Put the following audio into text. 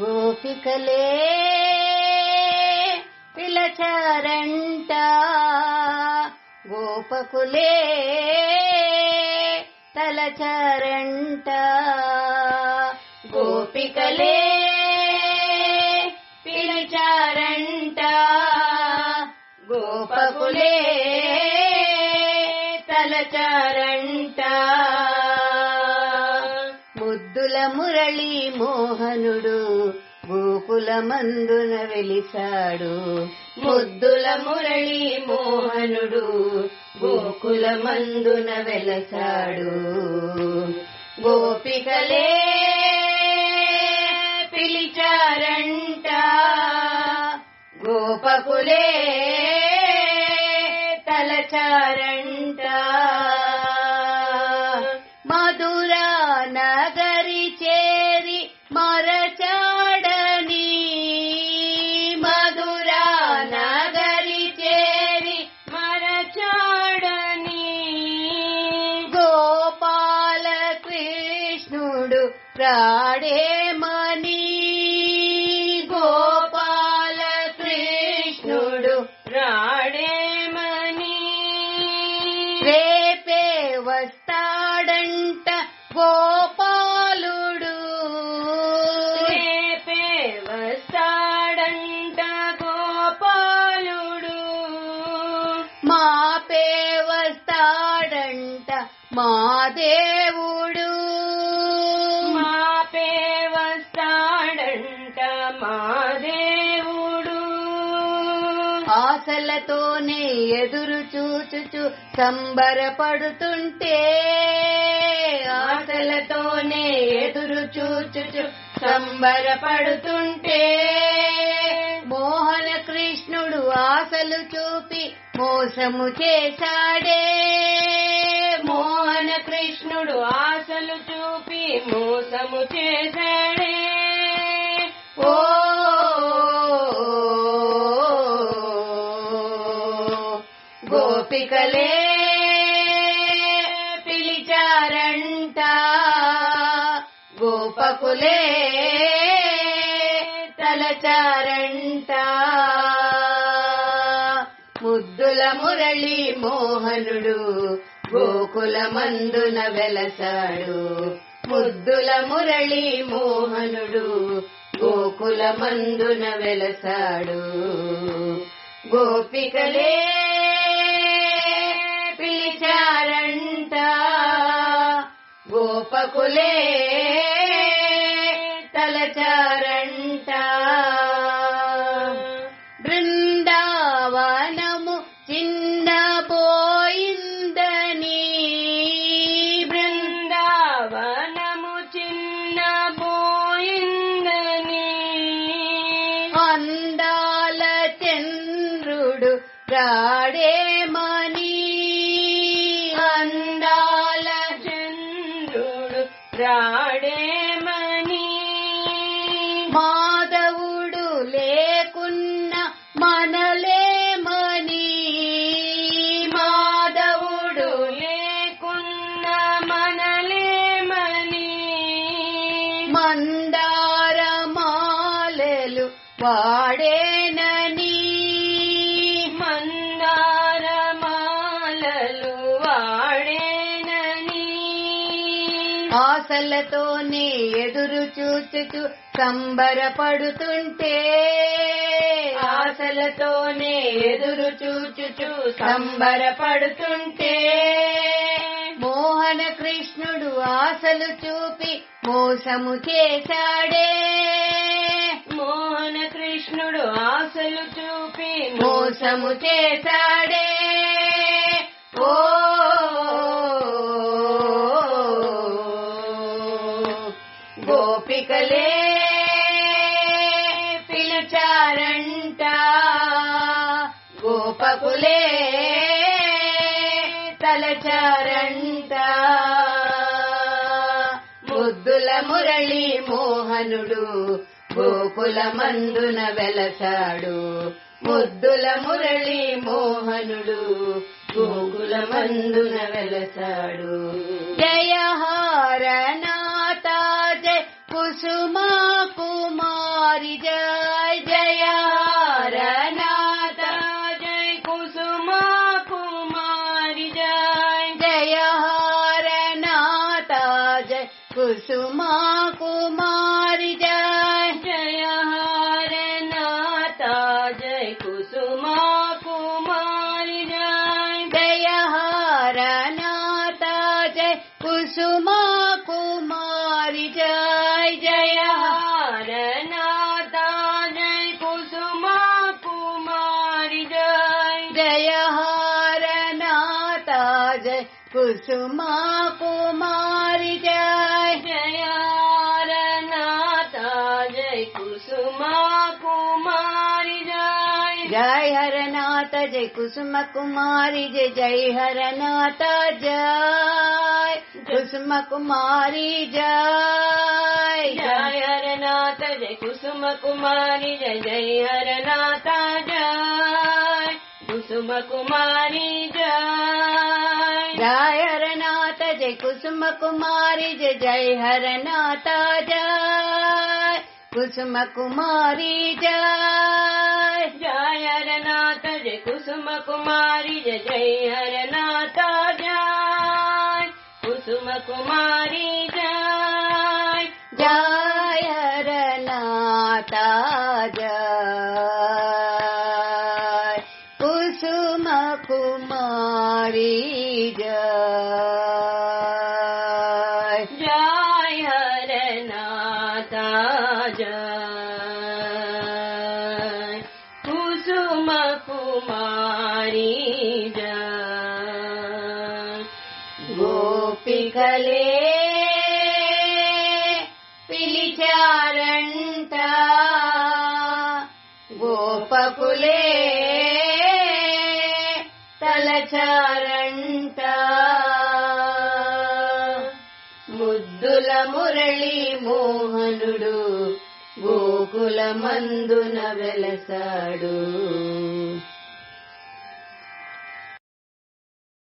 గోపికలే పిలచారంట. గోపకులే తలచారంట. గోపికలే పిలచారంట. గోపకులే ముద్దుల మురళి మోహనుడు గోకుల మందున వెలిసాడు ముద్దుల మురళి మోహనుడు గోకుల మందున వెలసాడు గోపికలే పిలిచారంట గోపకులే కృష్ణుడు రాడేమని గోపాల కృష్ణుడు రాడేమని రేపే వస్తాడంట గోపాలుడు రేపే వస్తాడంట గోపాలుడు మాపే వస్తాడంట మా దేవుడు వస్తాడంట ఆశలతోనే ఎదురు చూచుచు సంబరపడుతుంటే ఆశలతోనే ఎదురు చూచుచు సంబరపడుతుంటే మోహన కృష్ణుడు ఆశలు చూపి మోసము చేశాడే. మోహన కృష్ణుడు ఆశలు చూపి మోసము చేశాడే. ఓ గోపికలే పిలిచారంట. గోపకులే తలచారంట. ముద్దుల మురళి మోహనుడు గోకుల మందున వెలసాడు. ముద్దుల మురళి మోహనుడు గోకుల మందున వెలసాడు. గోపికలే గోపకులే తలచారంట. బృందావనము చిన్నబోయిందని బృందావనము చిన్న పోయిందని అందాల చంద్రుడు రాడేమని మాధవుడు లేకున్న మనలేమని మాధవుడు లేకున్న మనలేమని మందార వాడే ఆశలతోనే ఎదురు చూచుచు సంబరపడుతుంటే. ఆశలతోనే ఎదురు చూచుచు సంబరపడుతుంటే. మోహన కృష్ణుడు ఆశలు చూపి మోసము చేశాడే. మోహన కృష్ణుడు ఆశలు చూపి మోసము చేశాడే. గోపికలే పిలిచారంట. గోపకులే తలచారంట. ముద్దుల మురళి మోహనుడు గోకుల మందున వెలసాడు. ముద్దుల మురళి మోహనుడు గోకుల మందున వెలసాడు. జయ जय कुसुमा कुमाि जय। जय हारनाता जय कुसुमा कुमार जय। जय हारनाता जय कुसुमा कुमार जय। जय हारनाता जय कुसुमा कुमार जय। जय नाता जय कुसुमा कुमारी जय हरनाथ जय कुसुम कुमारी जय जय हर जय। कुसुम कुमारी जय हरनाथ जुसुम कुमाी जय जय हर जय कुसुम कुमारी जय। जय हरनाथ जय कुसुम कुमारी जय हर ना जय। कुसुम कुमारी जय। जय हरनाथ जय कुसुम कुमारी जय जय हरनाथ जय। कुसुम कुमारी जय। जय हरनाथ जय। कुसुम कुमारी जय। जय జయ కుసుమ కుమారి గోపికలే పిలిచారంట గోపకులే తలచారంట ముద్దుల మురళి గోకులమందున వెలసాడు.